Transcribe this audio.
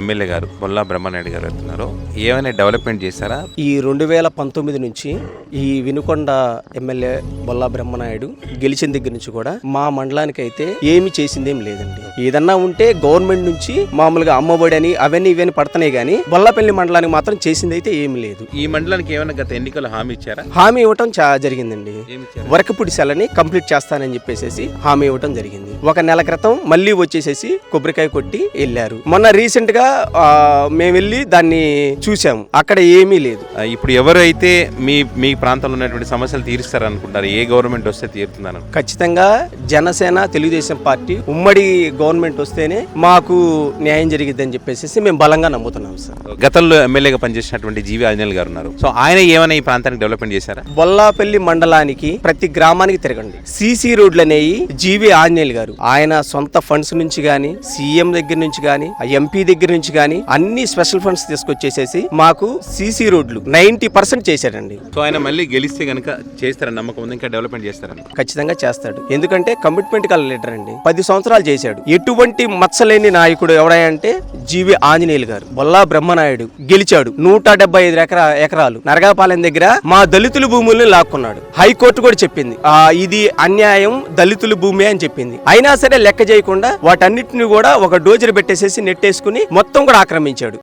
MLA గారు బొల్లా బ్రహ్మనాయుడు గారు వెళ్తున్నారు ఏమైనా డెవలప్మెంట్ చేశారా? ఈ రెండు వేల పంతొమ్మిది నుంచి ఈ వినుకొండ ఎమ్మెల్యే బొల్లా బ్రహ్మనాయుడు గెలిచిన దగ్గర నుంచి కూడా మా మండలానికి అయితే ఏమి చేసిందేం లేదండి. ఏదన్నా ఉంటే గవర్నమెంట్ నుంచి మామూలుగా అమ్మఒడి అని అవన్నీ ఇవన్నీ పడుతున్నాయి కానీ బొల్లాపల్లి మండలానికి మాత్రం చేసింది అయితే ఏమి లేదు. ఈ మండలానికి ఏమైనా గత ఎన్నికలు హామీ ఇచ్చారా? హామీ ఇవ్వటం జరిగిందండి. ఏమి ఇచ్చారు? వరకపుడి సెలని కంప్లీట్ చేస్తానని చెప్పేసి హామీ ఇవ్వటం జరిగింది. ఒక నెల క్రితం మళ్ళీ వచ్చేసేసి కొబ్బరికాయ కొట్టి వెళ్ళారు. మొన్న రీసెంట్గా మేము వెళ్ళి దాన్ని చూసాము. అక్కడ ఏమీ లేదు. ఇప్పుడు ఎవరైతే మీ మీ ప్రాంతంలో ఉన్నటువంటి సమస్యలు తీరుస్తారనుకుంటారు ఏ గవర్నమెంట్ వస్తే తీరుతుందని? ఖచ్చితంగా జనసేన తెలుగుదేశం పార్టీ ఉమ్మడి గవర్నమెంట్ వస్తేనే మాకు న్యాయం జరిగిద్దని చెప్పేసి మేము బలంగా నమ్ముతున్నాం సార్. గతంలో ఎమ్మెల్యేగా పనిచేసినటువంటి జీవి ఆంజనేయులు గారు ఉన్నారు. సో ఆయన ఏమైనా ఈ ప్రాంతానికి డెవలప్మెంట్ చేశారా? బొల్లాపల్లి మండలానికి ప్రతి గ్రామానికి తిరగండి. సీసీ రోడ్లు అనేవి జీవి ఆంజనేయులు గారు. ఆయన సొంత ఫండ్స్ నుంచి గాని సీఎం దగ్గర నుంచి గాని ఎంపీ దగ్గర నుంచి గాని అన్ని స్పెషల్ ఫండ్స్ తీసుకొచ్చేసేసి మాకు సీసీ రోడ్లు నైన్టీ పర్సెంట్ చేశాడండి. సో ఆయన మళ్ళీ గెలిస్తే కనుక చేస్తారని నమ్మకం ఉంది ఇంకా డెవలప్మెంట్ చేస్తారని. ఖచ్చితంగా చేస్తాడు. ఎందుకంటే కమిట్మెంట్ కల లీడర్ అండి. పది సంవత్సరాలు చేశాడు. ఎటువంటి మచ్చలేని నాయకుడు ఎవడంటే జీవి ఆంజనేయులు గారు. బొల్లా బ్రహ్మనాయుడు గెలిచాడు. నూట డెబ్బై ఐదు ఎకరా ఎకరాలు నరగాపాలెం దగ్గర మా దళితుల భూముల్ని లాక్కున్నాడు. హైకోర్టు కూడా చెప్పింది. ఆ ఇది అన్యాయం దళితుల భూమి అని చెప్పింది. అయినా సరే లెక్క చేయకుండా వాటన్నిటిని కూడా ఒక డోజర్ పెట్టేసేసి నెట్టేసుకుని మొత్తం కూడా ఆక్రమించాడు.